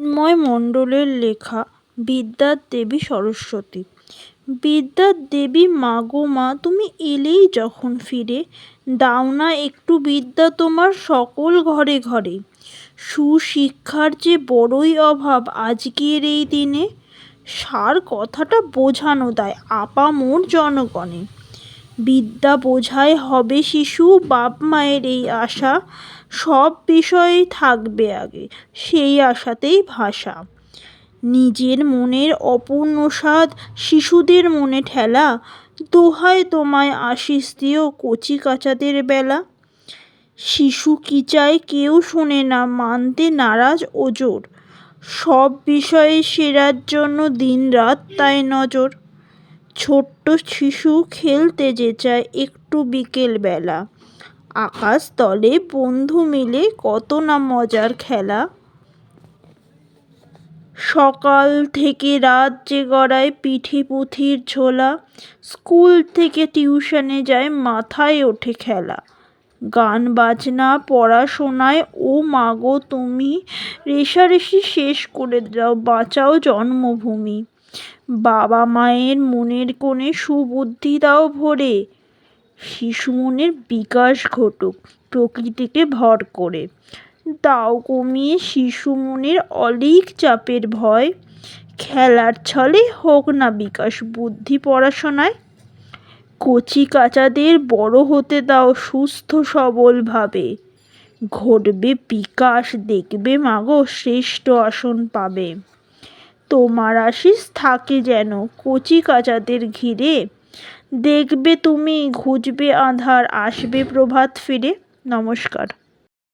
চিন্ময় মণ্ডলের লেখা বিদ্যার দেবী সরস্বতী। বিদ্যার দেবী, মা গো মা, তুমি এলেই যখন ফিরে। দাও না একটু বিদ্যা তোমার সকল ঘরে ঘরে। সুশিক্ষার যে বড়ই অভাব আজকের এই দিনে, সার কথাটা বোঝানো দায় আপামোর জনগণে। বিদ্যা বোঝাই হবে শিশু, বাপ মায়ের এই আশা। সব বিষয়েই থাকবে আগে, সেই আশাতেই ভাষা। নিজের মনের অপূর্ণ স্বাদ শিশুদের মনে ঠেলা, দোহায় তোমায় আশিস দিও কচি কাচাদের বেলা। শিশু কি চায় কেউ শোনে না, মানতে নারাজ ওজোর সব বিষয়ে সেরার জন্য দিন রাত তাই নজর। ছোট্ট শিশু খেলতে যে চায় একটু বিকেল বেলা আকাশ তলে বন্ধু মিলে কত না মজার খেলা। সকাল থেকে রাত যে গড়ায় পিঠে পুঁথির ঝোলা। স্কুল থেকে টিউশনে যায় মাথায় ওঠে খেলা। গান বাজনা, পড়াশোনায়, ও মাগো তুমি রেষারেষি শেষ করে দাও, বাঁচাও জন্মভূমি। বাবা মায়ের মনের কোণে সুবুদ্ধি দাও ভরে। শিশু মনের বিকাশ ঘটুক প্রকৃতিকে ভর করে। দাও কমিয়ে শিশু মনের অলিক চাপের ভয়। খেলার ছলে হোক না বিকাশ বুদ্ধি পড়াশোনায়। কচি কাচাদের বড় হতে দাও সুস্থ সবলভাবে ঘটবে বিকাশ, দেখবে মাগো শ্রেষ্ঠ আসন পাবে। তোমার আশিস থাকে যেন কচি কাচাদের ঘিরে। দেখবে তুমি ঘুজবে আঁধার, আসবে প্রভাত ফিরে। নমস্কার।